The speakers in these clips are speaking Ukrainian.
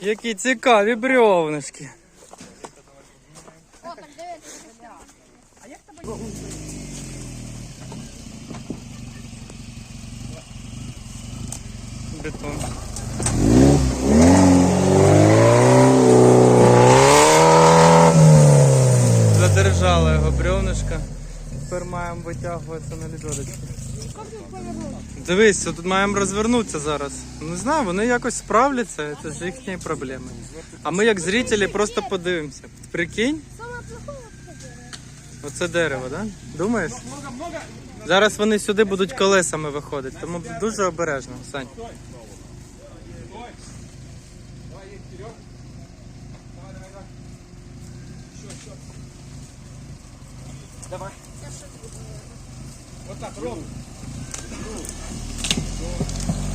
Які цікаві брьовнишки. О, так дивіться. Бетон. Задержала його брьовнишка. Тепер маємо витягуватися на лідорочку. Дивись, тут маємо розвернутися зараз. Не знаю, вони якось справляться, це ж їхні проблеми. А ми як зрителі просто подивимося. Прикинь, оце дерево, так? Да? Думаєш? Зараз вони сюди будуть колесами виходити, тому дуже обережно, Сань.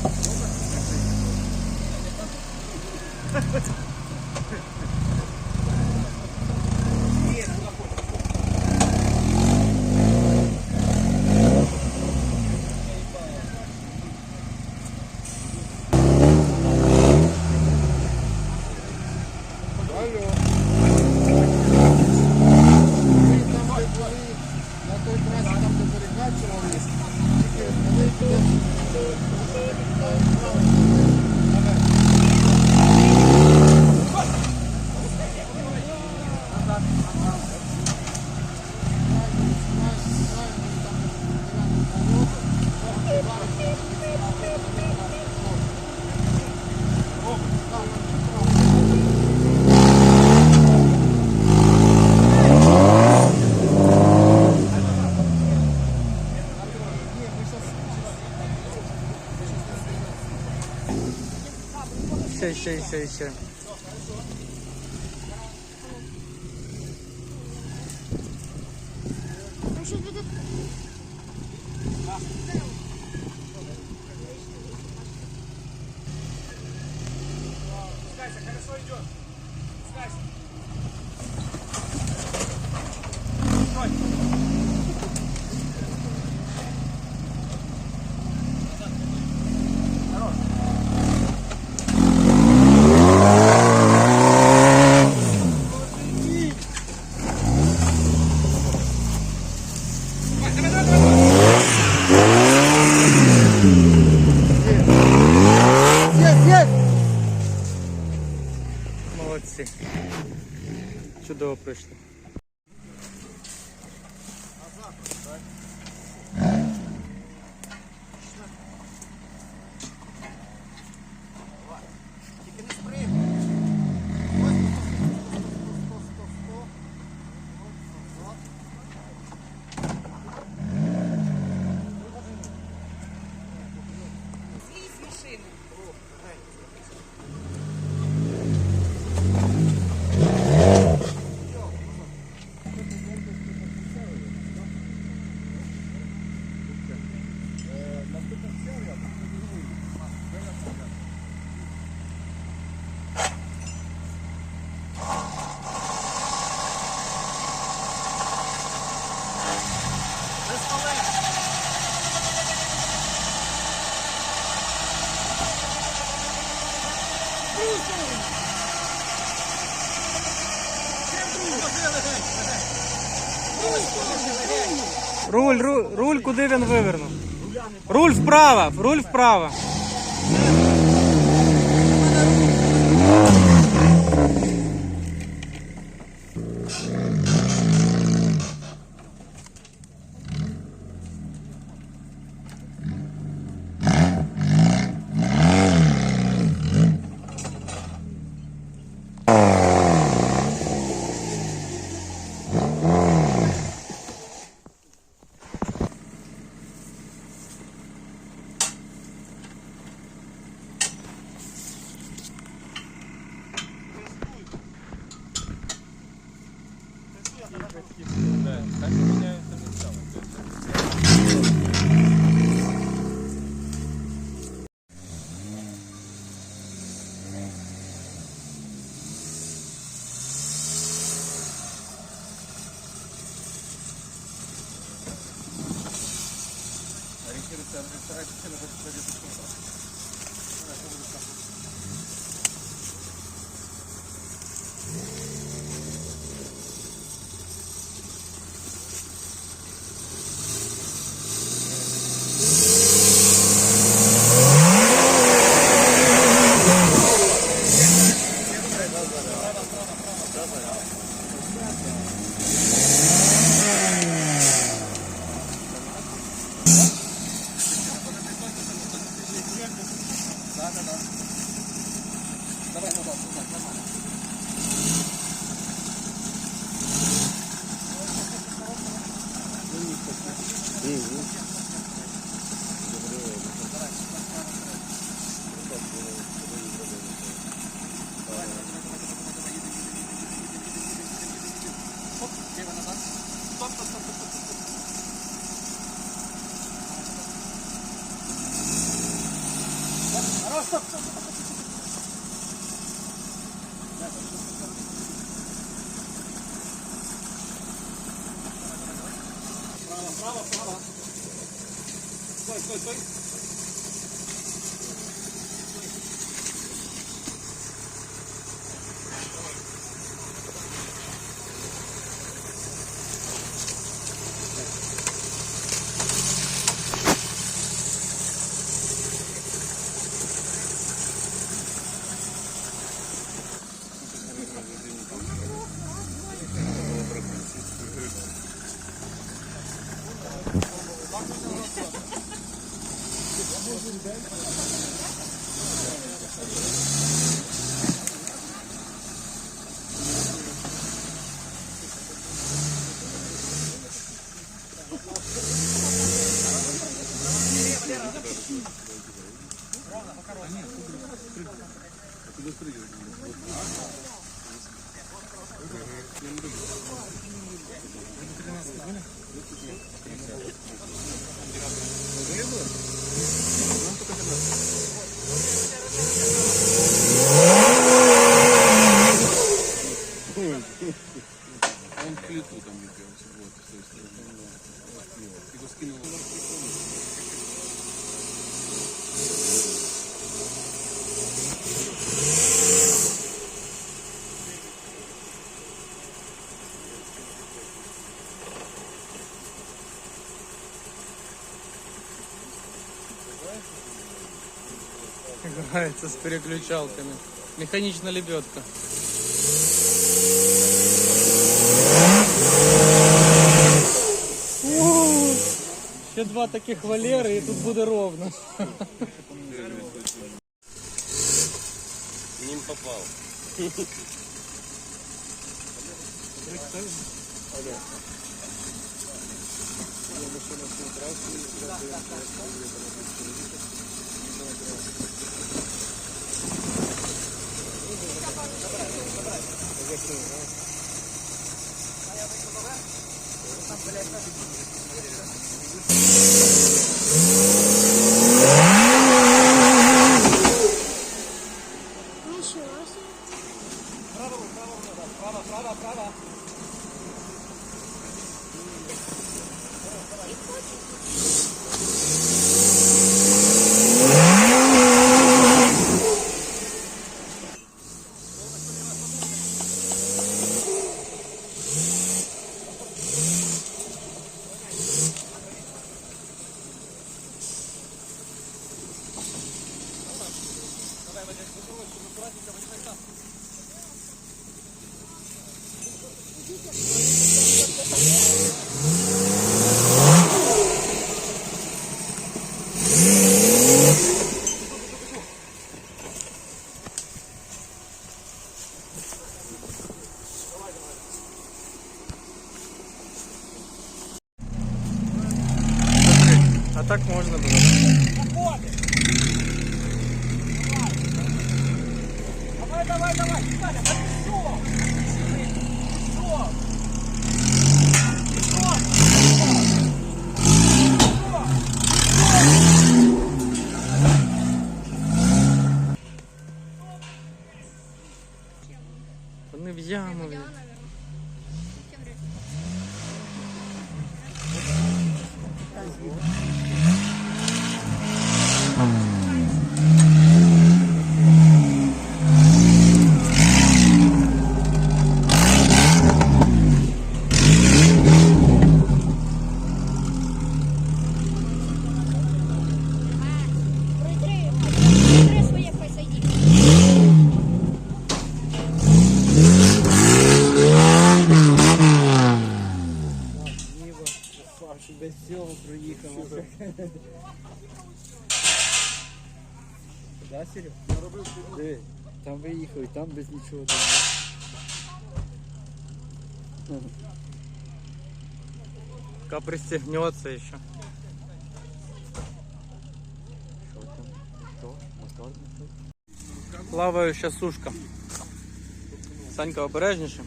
На Ще, ще, ще, ще. Руль, руль, руль, куди він вивернув? Руль вправо, руль вправо. 嗯。दुसरी घेऊन Играется с переключалками. Механичная лебедка. Ууу. Ще два таких валери і тут буде ровно. Ним கேட்குறீங்க Gracias. Так можна було. Давай, давай, давай, Виталя, а ты что? Что? Вони в яму. Я, наверное. Чем резко? Притри, притри своє посаді. Ніва, Саша, без цього проїхала. Да, Серег? Я робив Диви. Там виїхали, там без нічого. Там. Пока пристегнется еще. Хто? Сушка. Санька обережніше.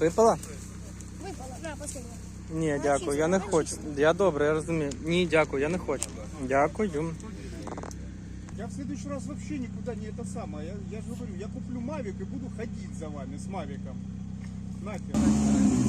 Випала? Випала. Последня. Ні, дякую, я не хочу. Я добре, я розумію. Ні, дякую, я не хочу. Дякую. Я в следующий раз вообще никуда не это самое. Я, я же говорю, я куплю Мавик и буду ходить за вами с Мавиком. Нахер.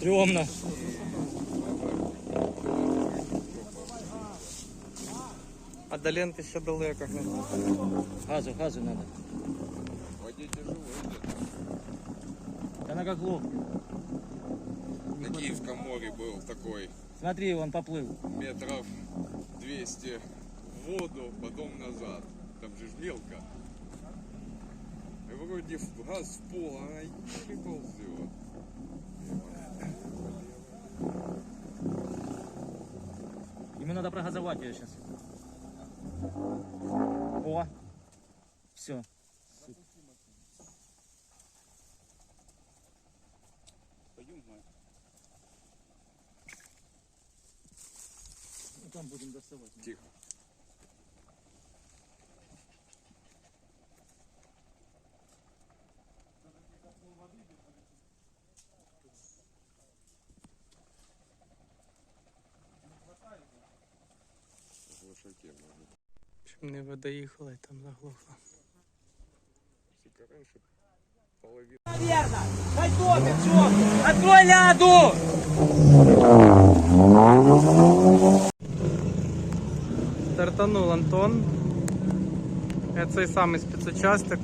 Стрёмно. А до ленты ще далеко. Газу, газу надо. Водитель живой где-то. Она как лоб. На Киевском море был такой Смотри, он поплыл. метров 200 в воду, потом назад. Там же ж мелко. И вроде газ в пол, а она и ползет. Надо прогазовать ее сейчас. О! Все. Ну, там будем доставать. Тихо. Доїхала і там заглохла. Сука. Наверно. Дай топик, чё? Открой ляду! Стартанув Антон. Це цей самий спецучасток.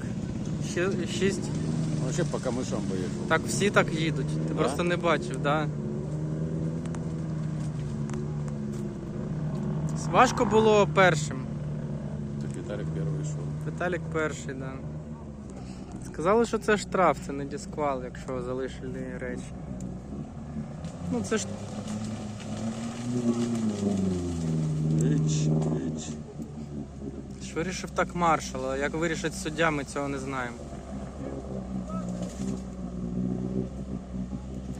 6. Вообще по камышам поехал. Так всі так їдуть. Ти просто не бачив, да? Важко було першим. Віталік перший, да. Сказали, що це штраф, це не дисквал, якщо залишили речі. Ну це ж ж вирішив так маршал, а як вирішить суддя, ми цього не знаємо.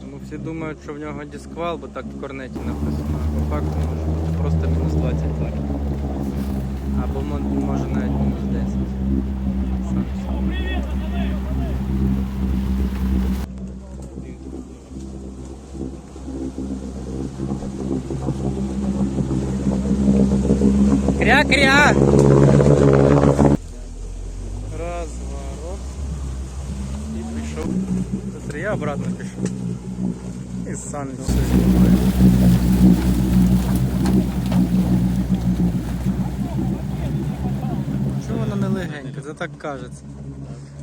Тому всі думають, що в нього дисквал, бо так в корнеті написано. По факту може бути просто мінус 20 балів. Або мо- може навіть мінус 10. Сам. Кря-кря! Разворот. І пішов. Тобто я обратно пішов. І сам все знімаю. не легенька? Це так кажеться.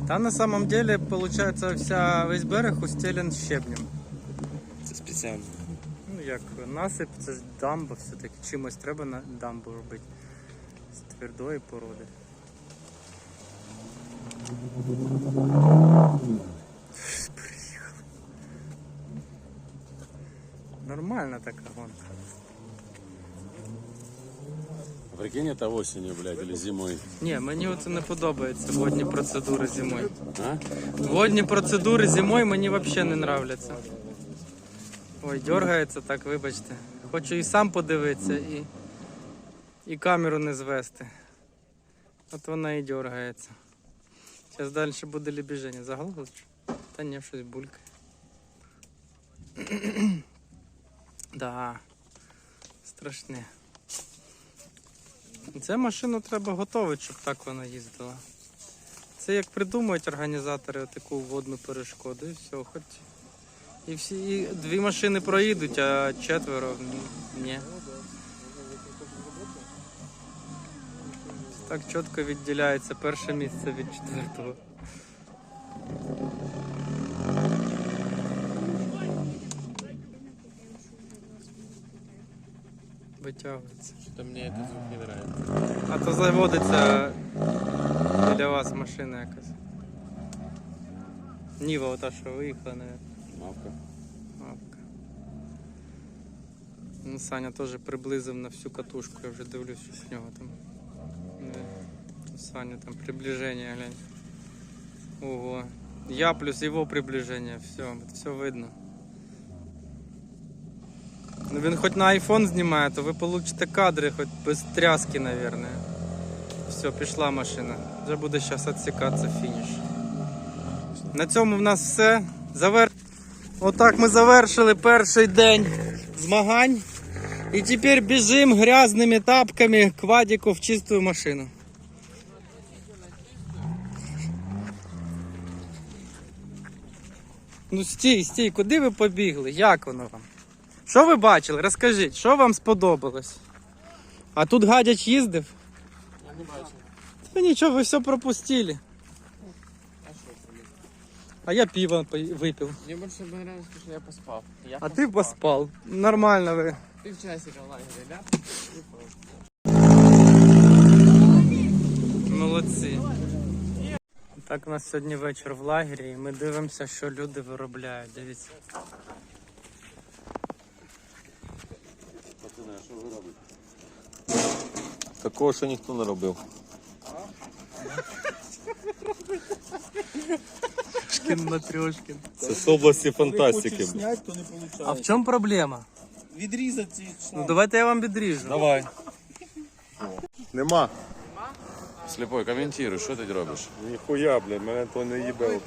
Там на самом деле, получается, вся весь берег устелен щебнем. Це спеціально. Ну як насип, це ж дамба все-таки. Чимось треба на дамбу робити. З твердої породи. Приїхали. Нормальна така гонка. Прикинь, это осенью, блядь, или зимой. Ні, мені оце не подобається водні процедури зимою. А? Водні процедури зимою мені взагалі не нравляться. Ой, дергається так, вибачте. Хочу і сам подивитися, і, і камеру не звести. От вона і дергається. Зараз далі буде лібіження. Заголовок? Та ні, щось булькає. да. Страшне. Це машину треба готувати, щоб так вона їздила. Це як придумують організатори таку водну перешкоду і все, хоч. І всі і дві машини проїдуть, а четверо ні-. Так чітко відділяється перше місце від четвертого. Витягується. Что-то мне этот звук не нравится. А то заводиться біля вас машина якась. Ніва ота, що виїхала, навіть. Мавка. Мавка. Ну, Саня теж приблизив на всю катушку, я вже дивлюсь, що в нього там. Де? У Саня там приближення, глянь. Ого. Я плюс його приближення, все, все видно. Ну він хоч на iPhone знімає, то ви получите кадри хоч без тряски, наверное. Все, пішла машина. Вже буде зараз відсікатися фініш. На цьому в нас все. Завер... Отак ми завершили перший день змагань. І тепер біжимо грязними тапками к в чисту машину. Ну стій, стій, куди ви побігли? Як воно вам? Що ви бачили? Розкажіть, що вам сподобалось? А тут гадяч їздив? Я не бачив. Та нічого, ви все пропустили. А я пиво випив. Мені більше понравилось, що я поспав. Я А ти поспав. Нормально ви. Півчасика в лагері, да? Молодці. Так у нас сьогодні вечір в лагері і ми дивимося, що люди виробляють. Дивіться. Такого ще ніхто не робив. Шкін Матрьошкін. Це з області фантастики. снять, то не получается. А в чому проблема? Відрізати ці Ну шланги. давайте я вам відріжу. Давай. Нема. Сліпой, коментуй, що ти робиш? Ніхуя, блядь, мене то не їбе.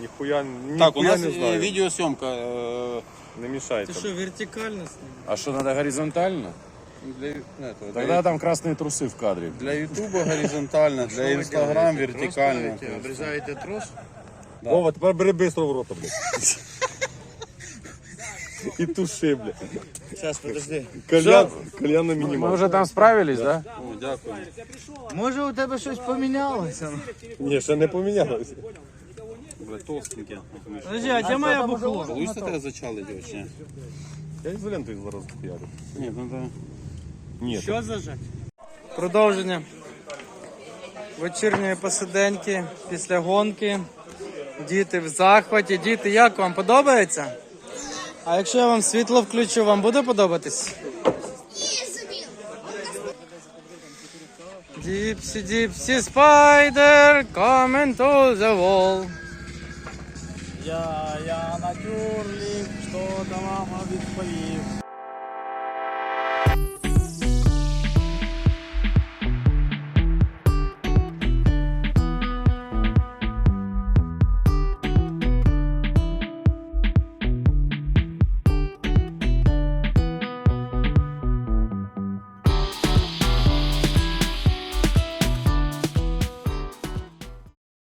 Ніхуя, ніхуя Так, у нас не е, знаю. відеосйомка. е, Не Ти мішайте. що, вертикально знімаєш? А що, треба горизонтально? Для, этого, Тогда там красні труси в кадрі. для Ютуба горизонтально, для Инстаграм вертикально. Обрізаєте трос? Вова, тепер бери бистро в рота, блядь. І туши, блядь. Сейчас, подожди. Кальян, кальян на Ми мінімум. вже там справились, да? О, дякую. Може у тебе щось помінялося? Ні, ще не помінялося. Бля, толстенький. Подожди, а де моя бухло? Получится тебе зачало делать, не? Я ізолентою зараз хуярю. Нет, надо... Ні, Що зажать? Продовження вечірньої посиденьки після гонки. Діти в захваті. Діти, як вам подобається? А якщо я вам світло включу, вам буде подобатись? Діпсі, діпсі, спайдер, coming to the wall. Я, я на що там мама відповів.